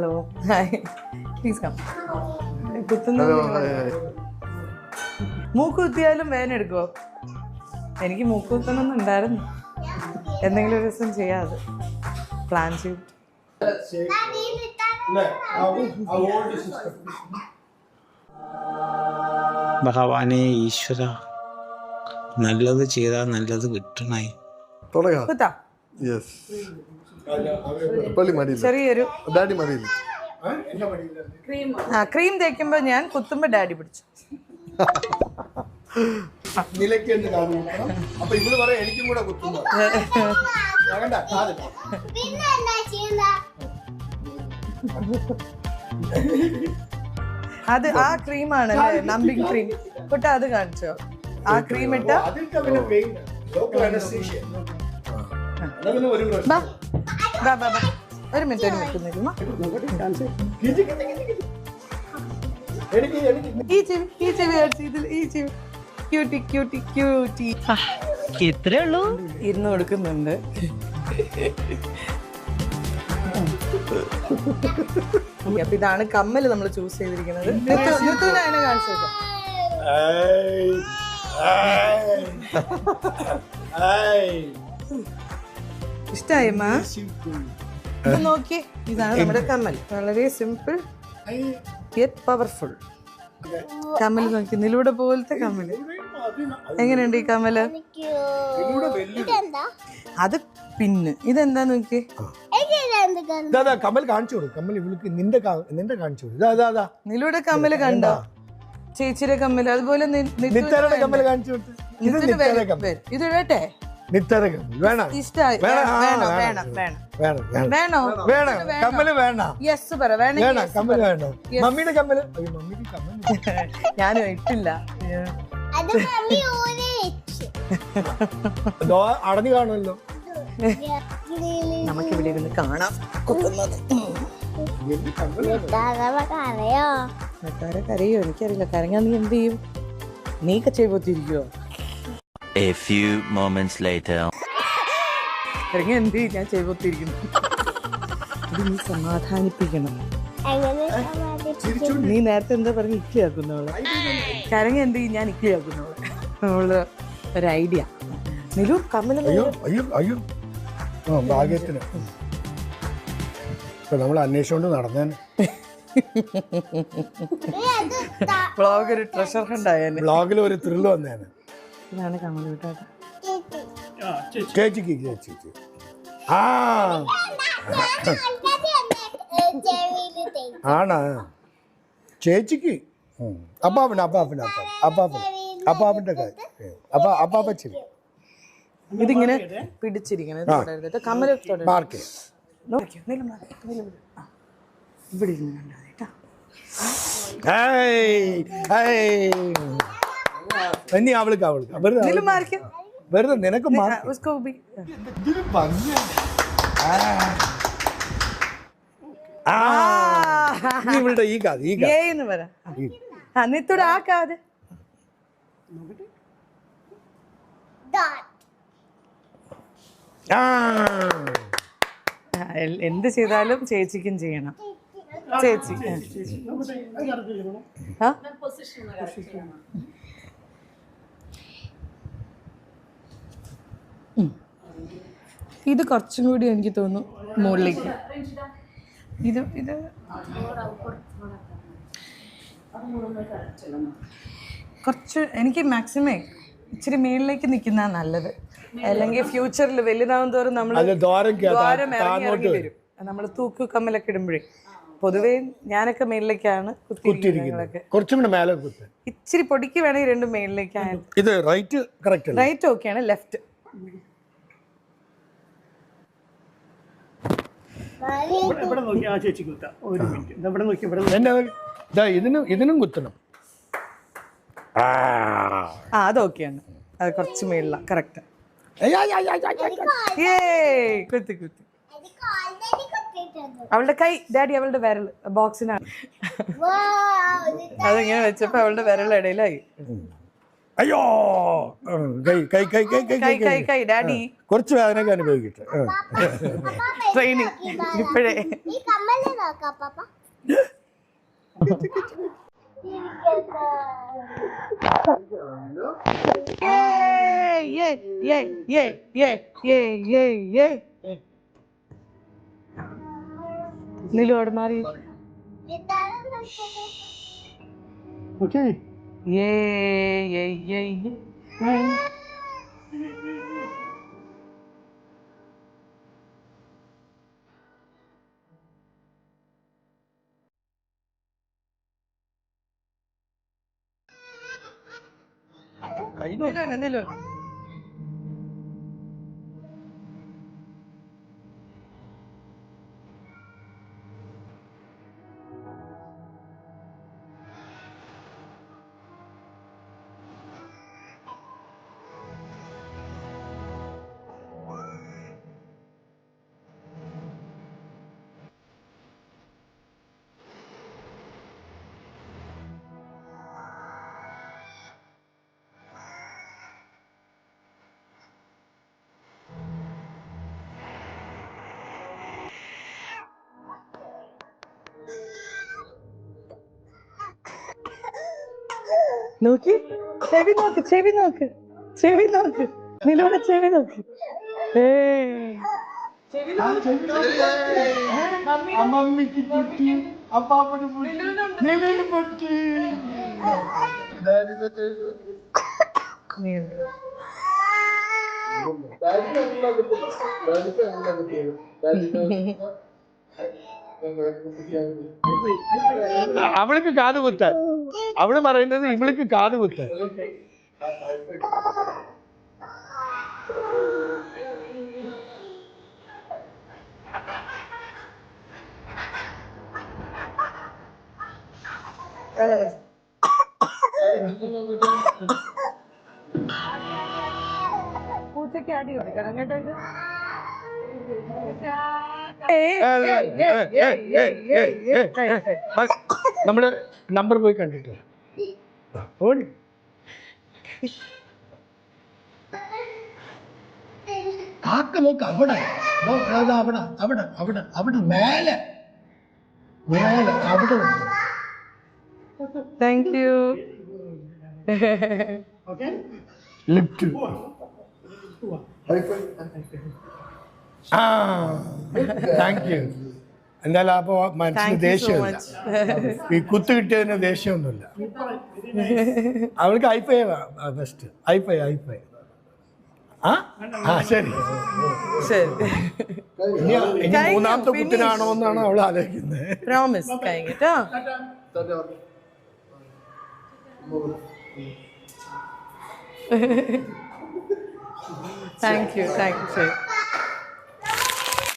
Hello hi please come കുത്തുന്ന മൂക്ക് കുത്തിയാലും വേദന എടുക്കുമോ എനിക്ക് മൂക്ക് കുത്തണമെന്ന് ഉണ്ടായിരുന്നു. എന്തെങ്കിലും ഒരു ദിവസം ചെയ്യാതെ അത്. പ്ലാൻ ചെയ്തു ഭഗവാനെ ഈശ്വര. നല്ലത് ചെയ്താൽ നല്ലത് കിട്ടണേ തുടങ്ങാം. ചെറിയൊരു ഡാഡി മതി. ആ ക്രീം തേക്കുമ്പോൾ ഞാൻ കുത്തുമ്പോൾ ഡാഡി പിടിച്ചു. നിലയ്ക്ക് എന്ന് കാത് കുത്തണം അപ്പൊ ഇവൾ പറയാം എനിക്കും കൂടെ കുത്തുന്നു അത് ആ ക്രീമാണല്ലേ നമ്പിങ് ക്രീം. കുട്ട അത് കാണിച്ചോ? ആ ക്രീം ഇട്ട ഒരു ഒരു മിനിറ്റ് ഒരു മിനിറ്റ് നിൽക്കുമ്മ കിജി, കിജി, കിജി, കിജി. എനിക്ക് എനിക്ക് ഈ ചെവി ഈ ചെവി ഇതിൽ ഈ ചെവി. ക്യൂട്ടി ക്യൂട്ടി ക്യൂട്ടി ഇത്രേ ഉള്ളൂ? ഇരുന്ന് കൊടുക്കുന്നുണ്ട്. അപ്പൊ ഇതാണ് കമ്മൽ നമ്മൾ ചൂസ് ചെയ്തിരിക്കുന്നത്. അതിനെ കാണിച്ചു നോക്കാം മാ ഇത് നോക്കി. ഇതാണ് നമ്മുടെ കമ്മൽ. വളരെ സിമ്പിൾ യെറ്റ് പവർഫുൾ കമ്മൽ നോക്കി. നിലൂടെ പോലത്തെ കമ്മൽ. എങ്ങനെയുണ്ട് ഈ കമ്മൽ? അത് പിന്ന്. ഇതെന്താ നോക്കി? കമൽ കാണിച്ചു കൊടുക്കും. കമൽ ഇവൾക്ക് നിന്റെ നിന്റെ കാണിച്ചു നിലൂടെ കമ്മൽ കണ്ടോ? ചേച്ചിയുടെ കമ്മൽ അതുപോലെ? കാണിച്ചു കൊടുത്തു. ഇത് വേണം? വേണം, വേണോ. വേണം. വേണം കമ്മൽ വേണം? മമ്മിയുടെ കമ്മൽ മമ്മിക്ക് ഞാനും ഇട്ടില്ല. അടഞ്ഞു കാണുമല്ലോ. നമുക്ക് ഇവിടെ ഇരുന്ന് കാണാം. ആൾക്കാരെ കരയോ? എനിക്കറിയില്ല. കരങ്ങാൻ നീ എന്ത് ചെയ്യും? നീ കച്ചേപോത്തിരിക്കുവോ A few moments later. എന്ത് ഞാൻ ചെയ്തിരിക്കുന്നു ഇത് നീ സമാധാനിപ്പിക്കണം. നീ നേരത്തെ എന്താ പറഞ്ഞ ഇക്കിയാക്കുന്നവളെ? കരങ്ങ എന്ത് ഞാൻ ഇക്കിയാക്കുന്നവളെ? അവൾ ഒരു ഐഡിയ. നിലു കമ്മലൊന്നും അയ്യോ അയ്യോ അയ്യോ. ആ ഭാഗ്യത്തിന്. ഇപ്പൊ നമ്മൾ അന്വേഷിച്ചുകൊണ്ട് നടന്നേനെ. വ്ളോഗ് ഒരു ട്രഷർ ഹണ്ടായേനെ ബ്ലോഗിൽ ഒരു ത്രില്ല് വന്നേനെ. ഇതാണ് കമ്മൽ വിട്ടാ ചേച്ചിക്ക് ചേച്ചിക്ക്. ആ. ആണ. ചേച്ചിക്ക്. അപ്പാപ്പൻ അപ്പാപ്പൻ അപ്പാപ്പൻ അപ്പാപ്പൻ അപ്പാപ്പന്റെ കാര്യം അപ്പാ അപ്പാപ്പച്ചിരി ഇതിങ്ങനെ പിടിച്ചിരിക്കണം. ഇത് തൊടരുത് മാർക്ക്. ഇവിടെ ഇരുന്ന് കണ്ടാ കേട്ടോ. Hey, hey. ഇനി അവൾക്ക് അവൾക്ക്. വെറുതെ വെറുതെ നിനക്ക് ഇവളുടെ ഈ കാത് ഈ നിത്തോടെ ആ കാത് എന്ത് ചെയ്താലും ചേച്ചിക്കും ചെയ്യണം. ചേച്ചി. ആ? ഇത് കുറച്ചും കൂടി എനിക്ക് തോന്നുന്നു മുകളിലേക്ക്. ഇത് ഇത്. കുറച്ച് എനിക്ക് മാക്സിമം ഇച്ചിരി മേളിലേക്ക് നിൽക്കുന്ന നല്ലത്. അല്ലെങ്കിൽ ഫ്യൂച്ചറിൽ വലുതാവും തോറും നമ്മൾ ദ്വാരം ഇറങ്ങി വരും. നമ്മൾ തൂക്കു കമ്മലൊക്കെ ഇടുമ്പോഴേ. പൊതുവേ ഞാനൊക്കെ മേളിലേക്കാണ് കുത്തിയിരിക്കുന്നത്. കുറച്ചും കൂടെ മേലെ ഇച്ചിരി പൊടിക്ക് വേണമെങ്കിൽ രണ്ടും മേളിലേക്കായാലും. ഇത് റൈറ്റ് കറക്റ്റ് റൈറ്റ് ഓക്കെയാണ് ലെഫ്റ്റ് ഇവിടെ നോക്കി ആ ചേച്ചി കുത്താം. ഒരു മിനിറ്റ്. ഇത് ഇവിടെ നോക്കി ഇവിടെ എന്നെ ഇതാ ഇതിനും ഇതിനും കുത്തണം. ആ. ആ അത് ഓക്കെയാണ് അത് കുറച്ച് മേളില. കറക്റ്റ് അയ്യ, അയ്യ, അയ്യ. ഏ കുത്തി കുത്തി എനിക്ക് already കുത്തിയിട്ടുണ്ട്. അവളുടെ കൈ ഡാഡി അവളുടെ വിരൽ ബോക്സിനാണ് Wow, ഇത് അതിങ്ങനെ വെച്ചപ്പോ അവളുടെ വിരൽ ഇടയിലായി അയ്യോ! കൈ കൈ കൈ കൈ കൈ കൈ കൈ കൈ ഡാഡി. കുറച്ച് വേദനയൊക്കെ അനുഭവിക്കട്ടെ. ട്രെയിനിങ് ഇപ്പോഴേ. ഈ മാറി നോക്കാം Yeah, yeah, yeah, yeah. കയ്യിൽ luôn. നോക്കി. ചെവി നോക്ക് ചെവി നോക്ക്. ചെവി നോക്ക്. നിലവിടെ ചെവി നോക്ക്. ഏയ് അമ്മമ്മയ്ക്ക് പൊട്ടി അപ്പാപ്പന് പൊട്ടി. നിലവിന് പൊട്ടി. അവൾക്ക് കാത് കുത്താൻ. അവൾ പറയുന്നത് ഇവൾക്ക് കാത് കുത്താൻ. പൂച്ചയ്ക്ക് അടി കൊടുക്കണം കേട്ടോ ഇത്. നമ്മുടെ നമ്പർ പോയി കണ്ടിട്ട്. ഓടി കാക്ക നോക്ക് അവിടെ. ദോ, അതാ അവിടെ അവിടെ അവിടെ അവിടെ മേലെ. മേലെ അവിടെ താങ്ക് യു ലിഫ്റ്റ് ആ. താങ്ക് യു എന്തായാലും അപ്പോൾ മനസ്സിന് ദേഷ്യമില്ല ഈ കുത്തു കിട്ടിയതിന് ദേഷ്യമൊന്നുമില്ല. അവൾക്ക് ഐഫൈ ബെസ്റ്റ് ഐഫൈ ഐഫൈ ആ? ആ ശരി. ശരി. ഇനി മൂന്നാമത്തെ കുട്ടിനാണോ എന്നാണ് അവൾ ആലോചിക്കുന്നത്. Promise thank you thank you